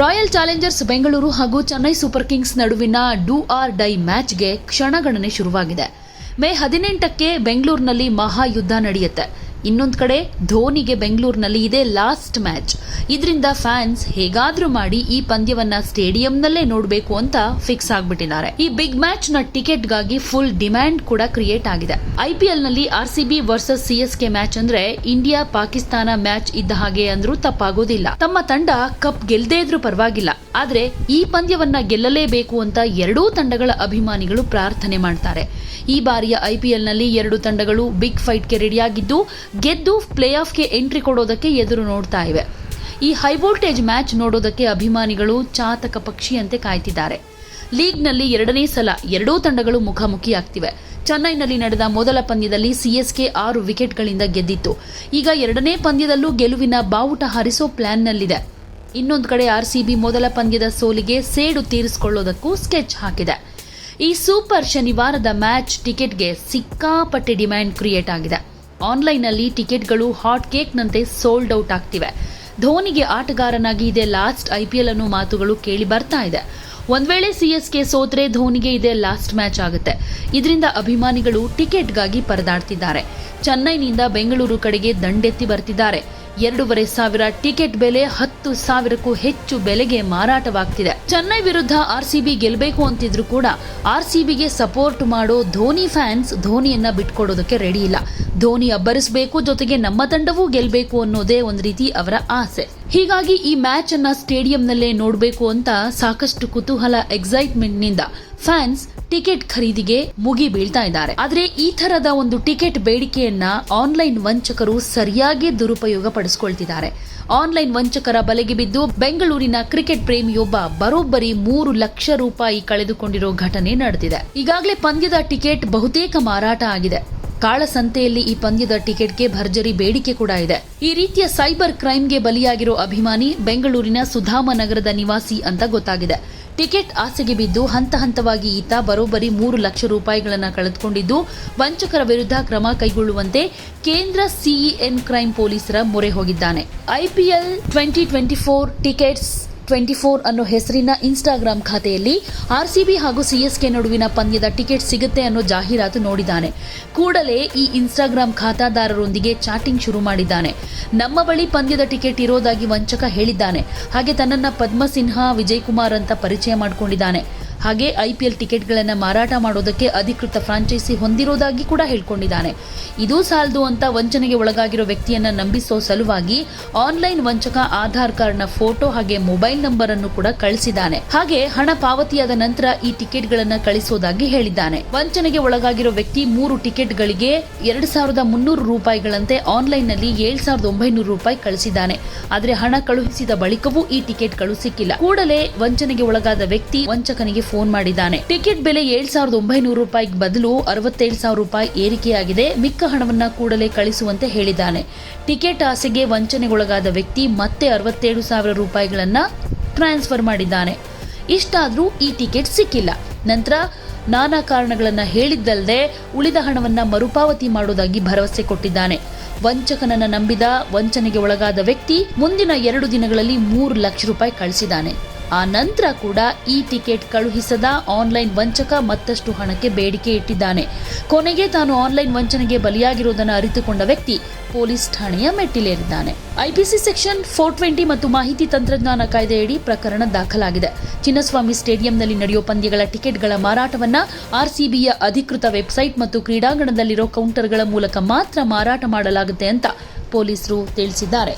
Royal Challengers Bengaluru ಹಾಗೂ Chennai super Kings ನಡುವಿನ do or die ಮ್ಯಾಚ್ಗೆ ಕ್ಷಣಗಣನೆ ಶುರುವಾಗಿದೆ. ಮೇ ಹದಿನೆಂಟಕ್ಕೆ ಬೆಂಗಳೂರಿನಲ್ಲಿ ಮಹಾಯುದ್ಧ ನಡೆಯುತ್ತೆ. ಇನ್ನೊಂದು ಕಡೆ, ಧೋನಿಗೆ ಬೆಂಗಳೂರಿನಲ್ಲಿ ಇದೆ ಲಾಸ್ಟ್ ಮ್ಯಾಚ್ ಇದರಿಂದ ಫ್ಯಾನ್ಸ್ ಹೇಗಾದ್ರೂ ಮಾಡಿ ಈ ಪಂದ್ಯವನ್ನ ಸ್ಟೇಡಿಯಂನಲ್ಲೇ ನೋಡಬೇಕು ಅಂತ ಫಿಕ್ಸ್ ಆಗ್ಬಿಟ್ಟಿದ್ದಾರೆ. ಈ ಬಿಗ್ ಮ್ಯಾಚ್ನ ಟಿಕೆಟ್ಗಾಗಿ ಫುಲ್ ಡಿಮ್ಯಾಂಡ್ ಕೂಡ ಕ್ರಿಯೇಟ್ ಆಗಿದೆ. ಐಪಿಎಲ್ನಲ್ಲಿ ಆರ್ಸಿಬಿ ವರ್ಸಸ್ ಸಿಎಸ್ಕೆ ಮ್ಯಾಚ್ ಅಂದ್ರೆ ಇಂಡಿಯಾ ಪಾಕಿಸ್ತಾನ ಮ್ಯಾಚ್ ಇದ್ದ ಹಾಗೆ ಅಂದ್ರೂ ತಪ್ಪಾಗೋದಿಲ್ಲ. ತಮ್ಮ ತಂಡ ಕಪ್ ಗೆಲ್ದೇ ಇದ್ರೂ ಪರವಾಗಿಲ್ಲ. ಆದ್ರೆ ಈ ಪಂದ್ಯವನ್ನ ಗೆಲ್ಲಲೇಬೇಕು ಅಂತ ಎರಡೂ ತಂಡಗಳ ಅಭಿಮಾನಿಗಳು ಪ್ರಾರ್ಥನೆ ಮಾಡ್ತಾರೆ. ಈ ಬಾರಿಯ ಐಪಿಎಲ್ನಲ್ಲಿ ಎರಡು ತಂಡಗಳು ಬಿಗ್ ಫೈಟ್ಗೆ ರೆಡಿಯಾಗಿದ್ದು ಗೆದ್ದು ಪ್ಲೇ ಆಫ್ಗೆ ಎಂಟ್ರಿ ಕೊಡೋದಕ್ಕೆ ಎದುರು ನೋಡ್ತಾ ಇವೆ. ಈ ಹೈ ವೋಲ್ಟೇಜ್ ಮ್ಯಾಚ್ ನೋಡೋದಕ್ಕೆ ಅಭಿಮಾನಿಗಳು ಚಾತಕ ಪಕ್ಷಿಯಂತೆ ಕಾಯ್ತಿದ್ದಾರೆ. ಲೀಗ್ನಲ್ಲಿ ಎರಡನೇ ಸಲ ಎರಡೂ ತಂಡಗಳು ಮುಖಾಮುಖಿಯಾಗ್ತಿವೆ. ಚೆನ್ನೈನಲ್ಲಿ ನಡೆದ ಮೊದಲ ಪಂದ್ಯದಲ್ಲಿ ಸಿಎಸ್ಕೆ ಆರು ವಿಕೆಟ್ಗಳಿಂದ ಗೆದ್ದಿತ್ತು. ಈಗ ಎರಡನೇ ಪಂದ್ಯದಲ್ಲೂ ಗೆಲುವಿನ ಬಾವುಟ ಹಾರಿಸೋ ಪ್ಲಾನ್ನಲ್ಲಿದೆ. ಇನ್ನೊಂದು ಕಡೆ ಆರ್ಸಿಬಿ ಮೊದಲ ಪಂದ್ಯದ ಸೋಲಿಗೆ ಸೇಡು ತೀರಿಸಿಕೊಳ್ಳೋದಕ್ಕೂ ಸ್ಕೆಚ್ ಹಾಕಿದೆ. ಈ ಸೂಪರ್ ಶನಿವಾರದ ಮ್ಯಾಚ್ ಟಿಕೆಟ್ಗೆ ಸಿಕ್ಕಾಪಟ್ಟೆ ಡಿಮ್ಯಾಂಡ್ ಕ್ರಿಯೇಟ್ ಆಗಿದೆ. ಆನ್ಲೈನ್ನಲ್ಲಿ ಟಿಕೆಟ್ಗಳು ಹಾಟ್ ಕೇಕ್ನಂತೆ ಸೋಲ್ಡ್ ಔಟ್ ಆಗ್ತಿವೆ. ಧೋನಿಗೆ ಆಟಗಾರನಾಗಿ ಇದೆ ಲಾಸ್ಟ್ ಐಪಿಎಲ್ ಅನ್ನೋ ಮಾತುಗಳು ಕೇಳಿ ಬರ್ತಾ ಇದೆ. ಒಂದ್ ವೇಳೆ ಸಿಎಸ್ಕೆ ಸೋತ್ರೆ ಧೋನಿಗೆ ಇದೆ ಲಾಸ್ಟ್ ಮ್ಯಾಚ್ ಆಗುತ್ತೆ. ಇದರಿಂದ ಅಭಿಮಾನಿಗಳು ಟಿಕೆಟ್ಗಾಗಿ ಪರದಾಡ್ತಿದ್ದಾರೆ. ಚೆನ್ನೈನಿಂದ ಬೆಂಗಳೂರು ಕಡೆಗೆ ದಂಡೆತ್ತಿ ಬರ್ತಿದ್ದಾರೆ. ಎರಡೂವರೆ ಸಾವಿರ ಟಿಕೆಟ್ ಬೆಲೆ ಹತ್ತು ಸಾವಿರಕ್ಕೂ ಹೆಚ್ಚು ಬೆಲೆಗೆ ಮಾರಾಟವಾಗ್ತಿದೆ. ಚೆನ್ನೈ ವಿರುದ್ಧ ಆರ್ಸಿಬಿ ಗೆಲ್ಲಬೇಕು ಅಂತಿದ್ರು ಕೂಡ ಆರ್ಸಿಬಿಗೆ ಸಪೋರ್ಟ್ ಮಾಡೋ ಧೋನಿ ಫ್ಯಾನ್ಸ್ ಧೋನಿಯನ್ನ ಬಿಟ್ಕೊಡೋದಕ್ಕೆ ರೆಡಿ ಇಲ್ಲ. ಧೋನಿ ಅಬ್ಬರಿಸಬೇಕು ಜೊತೆಗೆ ನಮ್ಮ ತಂಡವೂ ಗೆಲ್ಲಬೇಕು ಅನ್ನೋದೇ ಒಂದು ರೀತಿ ಅವರ ಆಸೆ. ಹೀಗಾಗಿ ಈ ಮ್ಯಾಚ್ ಅನ್ನ ಸ್ಟೇಡಿಯಂನಲ್ಲೇ ನೋಡಬೇಕು ಅಂತ ಸಾಕಷ್ಟು ಕುತೂಹಲ ಎಕ್ಸೈಟ್ಮೆಂಟ್ನಿಂದ ಫ್ಯಾನ್ಸ್ ಟಿಕೆಟ್ ಖರೀದಿಗೆ ಮುಗಿ ಬೀಳ್ತಾ ಇದ್ದಾರೆ. ಆದ್ರೆ ಈ ತರದ ಒಂದು ಟಿಕೆಟ್ ಬೇಡಿಕೆಯನ್ನ ಆನ್ಲೈನ್ ವಂಚಕರು ಸರಿಯಾಗಿ ದುರುಪಯೋಗ ಪಡಿಸಿಕೊಳ್ತಿದ್ದಾರೆ. ಆನ್ಲೈನ್ ವಂಚಕರ ಬಲೆಗೆ ಬಿದ್ದು ಬೆಂಗಳೂರಿನ ಕ್ರಿಕೆಟ್ ಪ್ರೇಮಿಯೊಬ್ಬ ಬರೋಬ್ಬರಿ ಮೂರು ಲಕ್ಷ ರೂಪಾಯಿ ಕಳೆದುಕೊಂಡಿರೋ ಘಟನೆ ನಡೆದಿದೆ. ಈಗಾಗಲೇ ಪಂದ್ಯದ ಟಿಕೆಟ್ ಬಹುತೇಕ ಮಾರಾಟ ಆಗಿದೆ. ಕಾಳಸಂತೆಯಲ್ಲಿ ಈ ಪಂದ್ಯದ ಟಿಕೆಟ್ಗೆ ಭರ್ಜರಿ ಬೇಡಿಕೆ ಕೂಡ ಇದೆ. ಈ ರೀತಿಯ ಸೈಬರ್ ಕ್ರೈಮ್ಗೆ ಬಲಿಯಾಗಿರೋ ಅಭಿಮಾನಿ ಬೆಂಗಳೂರಿನ ಸುಧಾಮ ನಗರದ ನಿವಾಸಿ ಅಂತ ಗೊತ್ತಾಗಿದೆ. ಟಿಕೆಟ್ ಆಸೆಗೆ ಬಿದ್ದು ಹಂತ ಹಂತವಾಗಿ ಈತ ಬರೋಬ್ಬರಿ ಮೂರು ಲಕ್ಷ ರೂಪಾಯಿಗಳನ್ನು ಕಳೆದುಕೊಂಡಿದ್ದು, ವಂಚಕರ ವಿರುದ್ಧ ಕ್ರಮ ಕೈಗೊಳ್ಳುವಂತೆ ಕೇಂದ್ರ ಸಿಇಎನ್ ಕ್ರೈಮ್ ಪೊಲೀಸರ ಮೊರೆ ಹೋಗಿದ್ದಾನೆ. IPL twenty twenty four tickets twenty four ಅನ್ನೋ ಹೆಸರಿನ ಇನ್ಸ್ಟಾಗ್ರಾಮ್ ಖಾತೆಯಲ್ಲಿ ಆರ್ಸಿಬಿ ಹಾಗೂ ಸಿಎಸ್ಕೆ ನಡುವಿನ ಪಂದ್ಯದ ಟಿಕೆಟ್ ಸಿಗುತ್ತೆ ಅನ್ನೋ ಜಾಹೀರಾತು ನೋಡಿದ್ದಾನೆ. ಕೂಡಲೇ ಈ ಇನ್ಸ್ಟಾಗ್ರಾಮ್ ಖಾತಾದಾರರೊಂದಿಗೆ ಚಾಟಿಂಗ್ ಶುರು ಮಾಡಿದ್ದಾನೆ. ನಮ್ಮ ಬಳಿ ಪಂದ್ಯದ ಟಿಕೆಟ್ ಇರೋದಾಗಿ ವಂಚಕ ಹೇಳಿದ್ದಾನೆ. ಹಾಗೆ ತನ್ನನ್ನ ಪದ್ಮಸಿನ್ಹಾ ವಿಜಯ್ ಕುಮಾರ್ ಅಂತ ಪರಿಚಯ ಮಾಡಿಕೊಂಡಿದ್ದಾನೆ. ಹಾಗೆ ಐಪಿಎಲ್ ಟಿಕೆಟ್ಗಳನ್ನು ಮಾರಾಟ ಮಾಡೋದಕ್ಕೆ ಅಧಿಕೃತ ಫ್ರಾಂಚೈಸಿ ಹೊಂದಿರೋದಾಗಿ ಕೂಡ ಹೇಳ್ಕೊಂಡಿದ್ದಾನೆ. ಇದು ಸಾಲದು ಅಂತ ವಂಚನೆಗೆ ಒಳಗಾಗಿರೋ ವ್ಯಕ್ತಿಯನ್ನ ನಂಬಿಸೋ ಸಲುವಾಗಿ ಆನ್ಲೈನ್ ವಂಚಕ ಆಧಾರ್ ಕಾರ್ಡ್ನ ಫೋಟೋ ಹಾಗೆ ಮೊಬೈಲ್ ನಂಬರ್ ಅನ್ನು ಕೂಡ ಕಳಿಸಿದ್ದಾನೆ. ಹಾಗೆ ಹಣ ಪಾವತಿಯಾದ ನಂತರ ಈ ಟಿಕೆಟ್ಗಳನ್ನು ಕಳಿಸೋದಾಗಿ ಹೇಳಿದ್ದಾನೆ. ವಂಚನೆಗೆ ಒಳಗಾಗಿರೋ ವ್ಯಕ್ತಿ ಮೂರು ಟಿಕೆಟ್ಗಳಿಗೆ ಎರಡು ಸಾವಿರದ ಮುನ್ನೂರು ರೂಪಾಯಿಗಳಂತೆ ಆನ್ಲೈನ್ನಲ್ಲಿ ಏಳು ಸಾವಿರದ ಒಂಬೈನೂರು ರೂಪಾಯಿ ಕಳಿಸಿದ್ದಾನೆ. ಆದರೆ ಹಣ ಕಳುಹಿಸಿದ ಬಳಿಕವೂ ಈ ಟಿಕೆಟ್ಗಳು ಸಿಕ್ಕಿಲ್ಲ. ಕೂಡಲೇ ವಂಚನೆಗೆ ಒಳಗಾದ ವ್ಯಕ್ತಿ ವಂಚಕನಿಗೆ ಫೋನ್ ಮಾಡಿದ್ದಾನೆ. ಟಿಕೆಟ್ ಬೆಲೆ ಏಳ್ ಸಾವಿರದ ಒಂಬೈನೂರು ರೂಪಾಯಿಗೆ ಬದಲು ಅರವತ್ತೇಳು ಸಾವಿರ ರೂಪಾಯಿ ಏರಿಕೆಯಾಗಿದೆ. ಮಿಕ್ಕ ಹಣವನ್ನ ಕೂಡಲೇ ಕಳಿಸುವಂತೆ ಹೇಳಿದ್ದಾನೆ. ಟಿಕೆಟ್ ಆಸೆಗೆ ವಂಚನೆಗೊಳಗಾದ ವ್ಯಕ್ತಿ ಮತ್ತೆ ಅರವತ್ತೇಳು ಸಾವಿರ ರೂಪಾಯಿಗಳನ್ನ ಟ್ರಾನ್ಸ್ಫರ್ ಮಾಡಿದ್ದಾನೆ. ಇಷ್ಟಾದರೂ ಈ ಟಿಕೆಟ್ ಸಿಕ್ಕಿಲ್ಲ. ನಂತರ ನಾನಾ ಕಾರಣಗಳನ್ನು ಹೇಳಿದ್ದಲ್ಲದೆ ಉಳಿದ ಹಣವನ್ನು ಮರುಪಾವತಿ ಮಾಡೋದಾಗಿ ಭರವಸೆ ಕೊಟ್ಟಿದ್ದಾನೆ. ವಂಚಕನನ್ನ ನಂಬಿದ, ವಂಚನೆಗೆ ಒಳಗಾದ ವ್ಯಕ್ತಿ ಮುಂದಿನ ಎರಡು ದಿನಗಳಲ್ಲಿ ಮೂರು ಲಕ್ಷ ರೂಪಾಯಿ ಕಳಿಸಿದ್ದಾನೆ. ಆ ನಂತರ ಕೂಡ ಈ ಟಿಕೆಟ್ ಕಳುಹಿಸದ ಆನ್ಲೈನ್ ವಂಚಕ ಮತ್ತಷ್ಟು ಹಣಕ್ಕೆ ಬೇಡಿಕೆ ಇಟ್ಟಿದ್ದಾನೆ. ಕೊನೆಗೆ ತಾನು ಆನ್ಲೈನ್ ವಂಚನೆಗೆ ಬಲಿಯಾಗಿರುವುದನ್ನು ಅರಿತುಕೊಂಡ ವ್ಯಕ್ತಿ ಪೊಲೀಸ್ ಠಾಣೆಯ ಮೆಟ್ಟಿಲೇರಿದ್ದಾನೆ. ಐಪಿಸಿ ಸೆಕ್ಷನ್ ಫೋರ್ ಟ್ವೆಂಟಿ ಮತ್ತು ಮಾಹಿತಿ ತಂತ್ರಜ್ಞಾನ ಕಾಯ್ದೆಯಡಿ ಪ್ರಕರಣ ದಾಖಲಾಗಿದೆ. ಚಿನ್ನಸ್ವಾಮಿ ಸ್ಟೇಡಿಯಂನಲ್ಲಿ ನಡೆಯುವ ಪಂದ್ಯಗಳ ಟಿಕೆಟ್ಗಳ ಮಾರಾಟವನ್ನ ಆರ್ಸಿಬಿಯ ಅಧಿಕೃತ ವೆಬ್ಸೈಟ್ ಮತ್ತು ಕ್ರೀಡಾಂಗಣದಲ್ಲಿರೋ ಕೌಂಟರ್ಗಳ ಮೂಲಕ ಮಾತ್ರ ಮಾರಾಟ ಮಾಡಲಾಗುತ್ತೆ ಅಂತ ಪೊಲೀಸರು ತಿಳಿಸಿದ್ದಾರೆ.